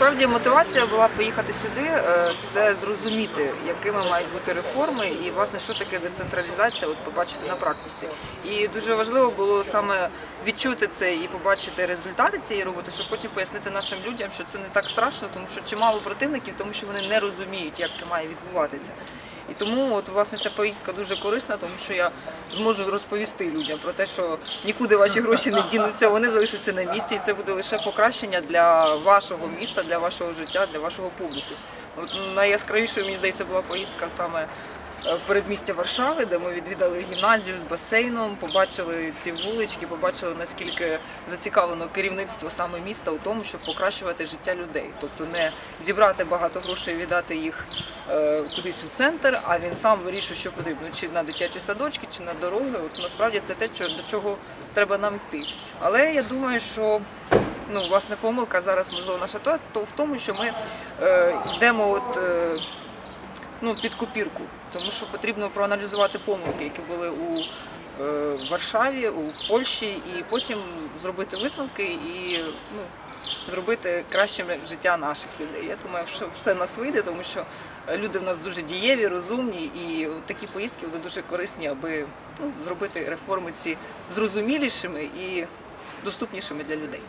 Насправді мотивація була поїхати сюди, е, це зрозуміти, якими мають бути реформи, і власне що таке децентралізація, от побачити на практиці. І дуже важливо було саме відчути це і побачити результати цієї роботи, щоб потім пояснити нашим людям, що це не так страшно, тому що чимало противників, тому що вони не розуміють, як це має відбуватися. І тому от власне ця поїздка дуже корисна, тому що я зможу розповісти людям про те, що нікуди ваші гроші не дінуться, вони залишаться на місці, і це буде лише покращення для вашого міста, для вашого життя, для вашого побуту. От найяскравішою, мені здається, була поїздка саме в передмістя Варшави, де ми відвідали гімназію з басейном, побачили ці вулички, побачили наскільки зацікавлено керівництво саме міста у тому, щоб покращувати життя людей. Тобто не зібрати багато грошей, віддати їх е, кудись у центр, а він сам вирішує, що потрібно, чи на дитячі садочки, чи на дороги. От насправді це те, що до чого треба нам йти. Але я думаю, що ну, власне помилка зараз можливо наша то в тому, що ми е, йдемо от. Е, ну, під копірку, тому що потрібно проаналізувати помилки, які були у е, Варшаві, у Польщі, і потім зробити висновки і ну, зробити кращим життя наших людей. Я думаю, що все нас вийде, тому що люди в нас дуже дієві, розумні, і такі поїздки вони дуже корисні, аби ну, зробити реформи ці зрозумілішими і доступнішими для людей.